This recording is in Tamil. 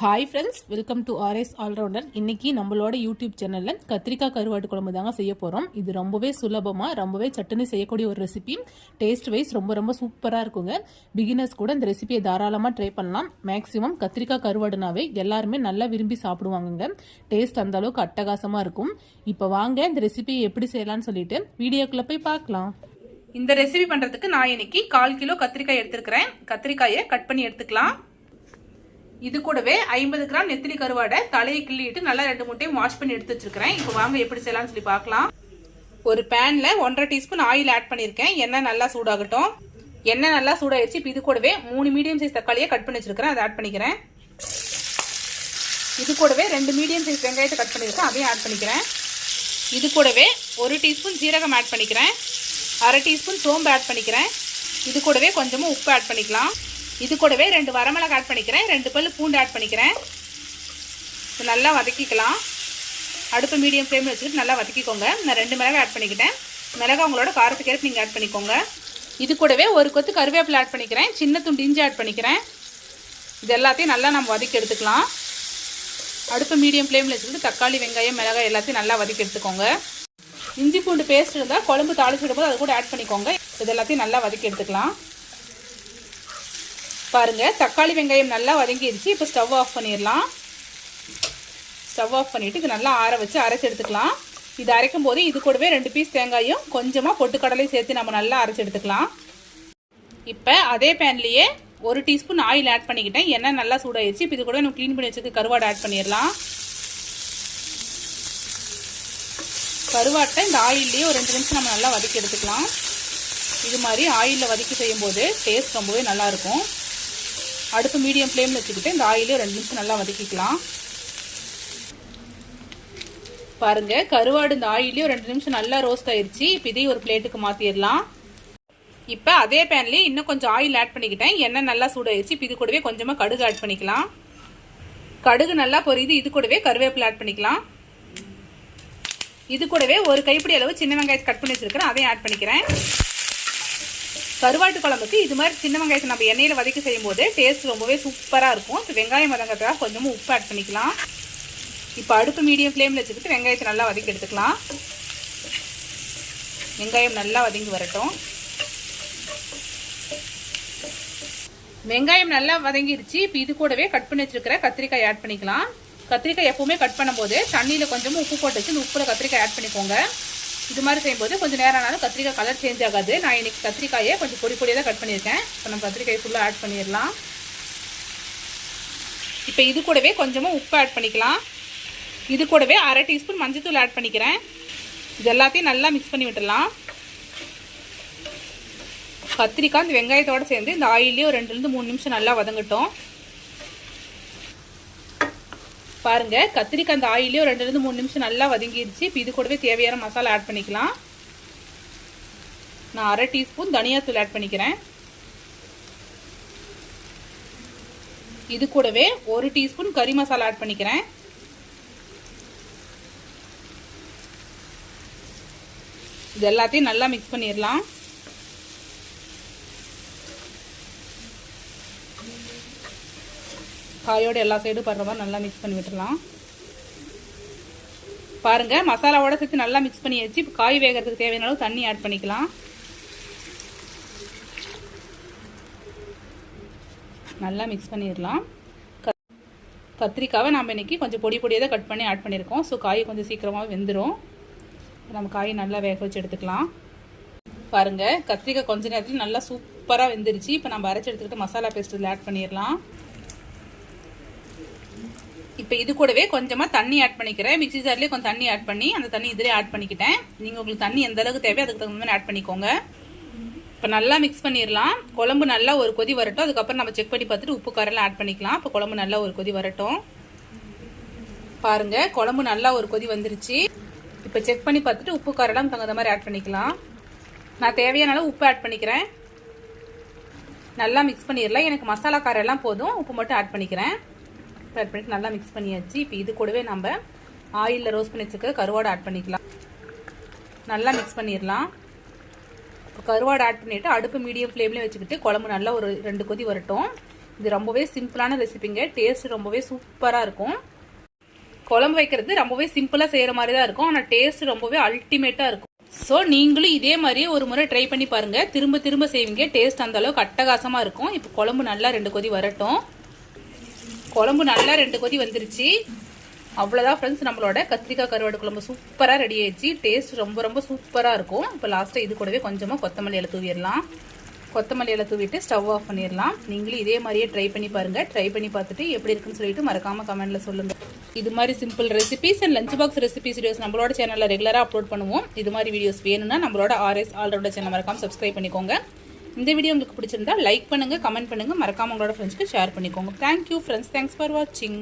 Hi friends welcome to RS allrounder இன்னைக்கு நம்மளோட யூடியூப் சேனலில் கத்திரிக்காய் கருவாட்டு குழம்பு தாங்க செய்ய போகிறோம் இது ரொம்பவே சுலபமாக ரொம்பவே சட்டுன்னு செய்யக்கூடிய ஒரு ரெசிபி டேஸ்ட் வைஸ் ரொம்ப ரொம்ப சூப்பராக இருக்குங்க. பிகினர்ஸ் கூட இந்த ரெசிபியை தாராளமாக ட்ரை பண்ணலாம். மேக்ஸிமம் கத்திரிக்காய் கருவாடுனாவே எல்லாருமே நல்லா விரும்பி சாப்பிடுவாங்கங்க. டேஸ்ட் அந்த அளவுக்கு அட்டகாசமாக இருக்கும். இப்போ வாங்க இந்த ரெசிபியை எப்படி செய்யலாம்னு சொல்லிட்டு வீடியோக்குள்ளே போய் பார்க்கலாம். இந்த ரெசிபி பண்ணுறதுக்கு நான் இன்னைக்கு கால் கிலோ கத்திரிக்காய் எடுத்துருக்கிறேன். கத்திரிக்காயை கட் பண்ணி எடுத்துக்கலாம். இது கூடவே ஐம்பது கிராம் நெத்திலி கருவாடை தலையை கிள்ளிட்டு நல்லா ரெண்டு மூட்டையும் வாஷ் பண்ணி எடுத்து வச்சிருக்கிறேன். இப்போ வாங்க எப்படி செய்யலாம்னு சொல்லி பார்க்கலாம். ஒரு பேனில் ஒன்றரை டீஸ்பூன் ஆயில் ஆட் பண்ணியிருக்கேன். எண்ணெய் நல்லா சூடாகட்டும். எண்ணெய் நல்லா சூடாயிடுச்சு இப்போ இது கூடவே மூணு மீடியம் சைஸ் தக்காளியை கட் பண்ணி வச்சிருக்கிறேன். அதை ஆட் பண்ணிக்கிறேன். இது கூடவே ரெண்டு மீடியம் சைஸ் வெங்காயத்தை கட் பண்ணியிருக்கேன். அதையும் ஆட் பண்ணிக்கிறேன். இது கூடவே ஒரு டீஸ்பூன் ஜீரகம் ஆட் பண்ணிக்கிறேன். அரை டீஸ்பூன் சோம்பு ஆட் பண்ணிக்கிறேன். இது கூடவே கொஞ்சமாக உப்பு ஆட் பண்ணிக்கலாம். இது கூடவே ரெண்டு வரமிளகு ஆட் பண்ணிக்கிறேன். ரெண்டு பல் பூண்டு ஆட் பண்ணிக்கிறேன். இது நல்லா வதக்கிக்கலாம். அடுப்பு மீடியம் ஃப்ளேமில் வச்சுக்கிட்டு நல்லா வதக்கிக்கோங்க. நான் ரெண்டு மிளகாய் ஆட் பண்ணிக்கிட்டேன். மிளகா உங்களோட காரத்துக்கு ஏற்ப நீங்கள் ஆட் பண்ணிக்கோங்க. இது கூடவே ஒரு கொத்து கருவேப்பிலை ஆட் பண்ணிக்கிறேன். சின்ன துண்டு இஞ்சி ஆட் பண்ணிக்கிறேன். இது எல்லாத்தையும் நல்லா நம்ம வதக்கி எடுத்துக்கலாம். அடுப்பு மீடியம் ஃப்ளேமில் வச்சுக்கிட்டு தக்காளி வெங்காயம் மிளகாய் எல்லாத்தையும் நல்லா வதக்கி எடுத்துக்கோங்க. இஞ்சி பூண்டு பேஸ்ட் இருந்தால் குழம்பு தாளிச்சு விடும்போது அது கூட ஆட் பண்ணிக்கோங்க. இது எல்லாத்தையும் நல்லா வதக்கி எடுத்துக்கலாம். பாருங்கள் தக்காளி வெங்காயம் நல்லா வதங்கிடுச்சு இப்போ ஸ்டவ் ஆஃப் பண்ணிடலாம் ஸ்டவ் ஆஃப் பண்ணிவிட்டு இது நல்லா ஆற வச்சு அரைச்சி எடுத்துக்கலாம். இது அரைக்கும் போது இது கூடவே ரெண்டு பீஸ் தேங்காயும் கொஞ்சமாக பொட்டுக்கடலையும் சேர்த்து நம்ம நல்லா அரைச்சி எடுத்துக்கலாம். இப்போ அதே பேன்லேயே ஒரு டீஸ்பூன் ஆயில் ஆட் பண்ணிக்கிட்டேன். எண்ணெய் நல்லா சூடாயிருச்சு. இப்போ இது கூட நம்ம க்ளீன் பண்ணி வச்சுக்க கருவாடு ஆட் பண்ணிடலாம் கருவாட்டை இந்த ஆயில்லையே ஒரு ரெண்டு நிமிஷம் நம்ம நல்லா வதக்கி எடுத்துக்கலாம். இது மாதிரி ஆயிலில் வதக்கி செய்யும்போது டேஸ்ட் ரொம்பவே நல்லாயிருக்கும் அடுப்பு மீடியம் ஃப்ளேமில் வச்சுக்கிட்டு இந்த ஆயிலே ரெண்டு நிமிஷம் நல்லா வதக்கிக்கலாம். பாருங்கள் கருவாடு இந்த ஆயிலையும் ரெண்டு நிமிஷம் நல்லா ரோஸ்ட் ஆயிடுச்சு இப்போ இதையும் ஒரு பிளேட்டுக்கு மாற்றிடலாம் இப்போ அதே பேன்லேயே இன்னும் கொஞ்சம் ஆயில் ஆட் பண்ணிக்கிட்டேன். எண்ணெய் நல்லா சூடாயிருச்சு. இப்போ இது கூடவே கொஞ்சமாக கடுகு ஆட் பண்ணிக்கலாம். கடுகு நல்லா பொரியுது. இது கூடவே கருவேப்பிலை ஆட் பண்ணிக்கலாம். இது கூடவே ஒரு கைப்பிடி அளவு சின்ன வெங்காயத்தை கட் பண்ணி வச்சுருக்கிறேன். அதையும் ஆட் பண்ணிக்கிறேன். கருவாட்டு குழம்புக்கு இது மாதிரி சின்ன வெங்காயத்தை நம்ம எண்ணெயில் வதக்கி செய்யும் போது டேஸ்ட் ரொம்பவே சூப்பராக இருக்கும். இப்போ வெங்காயம் வதங்கிறதுக்காக கொஞ்சமாக உப்பு ஆட் பண்ணிக்கலாம். இப்போ அடுப்பு மீடியம் ஃப்ளேமில் வச்சுக்கிட்டு வெங்காயத்தை நல்லா வதக்கி எடுத்துக்கலாம். வெங்காயம் நல்லா வதங்கி வரட்டும். வெங்காயம் நல்லா வதங்கிருச்சு. இப்போ இது கூடவே கட் பண்ணி வச்சிருக்கிற கத்திரிக்காய் ஆட் பண்ணிக்கலாம். கத்திரிக்காய் எப்பவுமே கட் பண்ணும்போது தண்ணியில் கொஞ்சமாக உப்பு போட்டு வச்சு இந்த உப்பில் கத்திரிக்காய் ஆட் பண்ணிக்கோங்க. இது மாதிரி செய்யும்போது கொஞ்சம் நேரம் ஆனாலும் கத்திரிக்காய் கலர் சேஞ்ச் ஆகாது. நான் இன்னைக்கு கத்திரிக்காயை கொஞ்சம் பொடி பொடியாக தான் கட் பண்ணியிருக்கேன். இப்போ நம்ம கத்திரிக்காய் ஃபுல்லாக ஆட் பண்ணிடலாம். இப்போ இது கூடவே கொஞ்சமாக உப்பு ஆட் பண்ணிக்கலாம். இது கூடவே அரை டீஸ்பூன் மஞ்சத்தூள் ஆட் பண்ணிக்கிறேன். இது எல்லாத்தையும் நல்லா மிக்ஸ் பண்ணி விட்டுடலாம். கத்திரிக்காய் இந்த வெங்காயத்தோடு சேர்ந்து இந்த ஆயிலே ஒரு ரெண்டுலேருந்து மூணு நிமிஷம் நல்லா வதங்கட்டும். பாருங்க கத்திரிக்காய் அந்த ஆயிலே ஒரு ரெண்டுலேருந்து மூணு நிமிஷம் நல்லா வதங்கிடுச்சு இப்போ இது கூடவே தேவையான மசாலா ஆட் பண்ணிக்கலாம். நான் அரை டீஸ்பூன் தனியாத்தூள் ஆட் பண்ணிக்கிறேன். இது கூடவே ஒரு டீஸ்பூன் கறி மசாலா ஆட் பண்ணிக்கிறேன். இது எல்லாத்தையும் நல்லா மிக்ஸ் பண்ணிடலாம். காயோட எல்லா சைடும் படுற மாதிரி நல்லா மிக்ஸ் பண்ணி விட்டுடலாம் பாருங்கள் மசாலாவோட சேர்த்து நல்லா மிக்ஸ் பண்ணி வச்சு இப்போ காய் வேகிறதுக்கு தேவையான அளவு தண்ணி ஆட் பண்ணிக்கலாம். நல்லா மிக்ஸ் பண்ணிடலாம். கத்திரிக்காவை நம்ம இன்னைக்கு கொஞ்சம் பொடி பொடியாக தான் கட் பண்ணி ஆட் பண்ணியிருக்கோம் ஸோ காய் கொஞ்சம் சீக்கிரமாக வெந்துடும் நம்ம காய் நல்லா வேக வச்சு எடுத்துக்கலாம். பாருங்கள் கத்திரிக்காய் கொஞ்ச நேரத்தில் நல்லா சூப்பராக வெந்துருச்சு. இப்போ நம்ம அரைச்சி எடுத்துக்கிட்டு மசாலா பேஸ்ட் இதில் ஆட் பண்ணிடலாம். இப்போ இது கூடவே கொஞ்சமாக தண்ணி ஆட் பண்ணிக்கிறேன். மிக்சி ஜார்லேயே கொஞ்சம் தண்ணி ஆட் பண்ணி அந்த தண்ணி இதிலே ஆட் பண்ணிக்கிட்டேன். நீங்கள் உங்களுக்கு தண்ணி எந்த அளவுக்கு தேவையோ அதுக்கு தகுந்த மாதிரி ஆட் பண்ணிக்கோங்க. இப்போ நல்லா மிக்ஸ் பண்ணிடலாம் குழம்பு நல்லா ஒரு கொதி வரட்டும். அதுக்கப்புறம் நம்ம செக் பண்ணி பார்த்துட்டு உப்பு காரெல்லாம் ஆட் பண்ணிக்கலாம். இப்போ குழம்பு நல்லா ஒரு கொதி வரட்டும். பாருங்கள் குழம்பு நல்லா ஒரு கொதி வந்துருச்சு. இப்போ செக் பண்ணி பார்த்துட்டு உப்பு காரெல்லாம் தகுந்த மாதிரி ஆட் பண்ணிக்கலாம். நான் தேவையான அளவு உப்பு ஆட் பண்ணிக்கிறேன். நல்லா மிக்ஸ் பண்ணிடலாம் எனக்கு மசாலா காரெல்லாம் போதும். உப்பு மட்டும் ஆட் பண்ணிக்கிறேன். ஆட் பண்ணிட்டு நல்லா மிக்ஸ் பண்ணியாச்சு. இப்போ இது கூடவே நம்ம ஆயிலில் ரோஸ்ட் பண்ணி வச்சுக்க கருவாடு ஆட் பண்ணிக்கலாம். நல்லா மிக்ஸ் பண்ணிடலாம் கருவாடு ஆட் பண்ணிவிட்டு அடுப்பு மீடியம் ஃப்ளேம்லேயே வச்சுக்கிட்டு குழம்பு நல்லா ஒரு ரெண்டு கொதி வரட்டும். இது ரொம்பவே சிம்பிளான ரெசிபிங்க டேஸ்ட் ரொம்பவே சூப்பராக இருக்கும். குழம்பு வைக்கிறது ரொம்பவே சிம்பிளாக செய்கிற மாதிரி தான் இருக்கும். ஆனால் டேஸ்ட் ரொம்பவே அல்டிமேட்டாக இருக்கும். ஸோ நீங்களும் இதே மாதிரியே ஒரு முறை ட்ரை பண்ணி பாருங்கள் திரும்ப திரும்ப செய்வீங்க. டேஸ்ட் அந்தளவுக்கு அட்டகாசமாக இருக்கும். இப்போ குழம்பு நல்லா ரெண்டு கொதி வரட்டும். குழம்பு நல்லா ரெண்டு கொதி வந்துருச்சு. அவ்வளோதான் ஃப்ரெண்ட்ஸ் நம்மளோட கத்திரிக்காய் கருவாடு குழம்பு சூப்பராக ரெடி ஆயிடுச்சு. டேஸ்ட் ரொம்ப ரொம்ப சூப்பராக இருக்கும். இப்போ லாஸ்ட்டாக இது கூடவே கொஞ்சமாக கொத்தமல்லி இலை தூவிடலாம். கொத்தமல்லி இலை தூவிட்டு ஸ்டவ் ஆஃப் பண்ணிடலாம். நீங்களும் இதே மாதிரியே ட்ரை பண்ணி பாருங்கள் ட்ரை பண்ணி பார்த்துட்டு எப்படி இருக்குன்னு சொல்லிட்டு மறக்காமல் கமெண்ட்டில் சொல்லுங்கள் இது மாதிரி simple recipes and lunch box recipes videos நம்மளோட சேனலில் ரெகுலராக அப்லோட் பண்ணுவோம். இது மாதிரி வீடியோஸ் வேணும்னா நம்மளோட ஆர்எஸ் ஆல்ரவுண்டர் சேனல் மறக்காமல் சப்ஸ்கிரைப் பண்ணிக்கோங்க. இந்த வீடியோ உங்களுக்கு பிடிச்சிருந்தா லைக் பண்ணுங்கள் கமெண்ட் பண்ணுங்கள் மறக்காமல் உங்களோட ஃப்ரெண்ட்ஸ்க்கு ஷேர் பண்ணிக்கோங்க. தேங்க்யூ ஃப்ரெண்ட்ஸ் தேங்க்ஸ் ஃபார் வாட்சிங்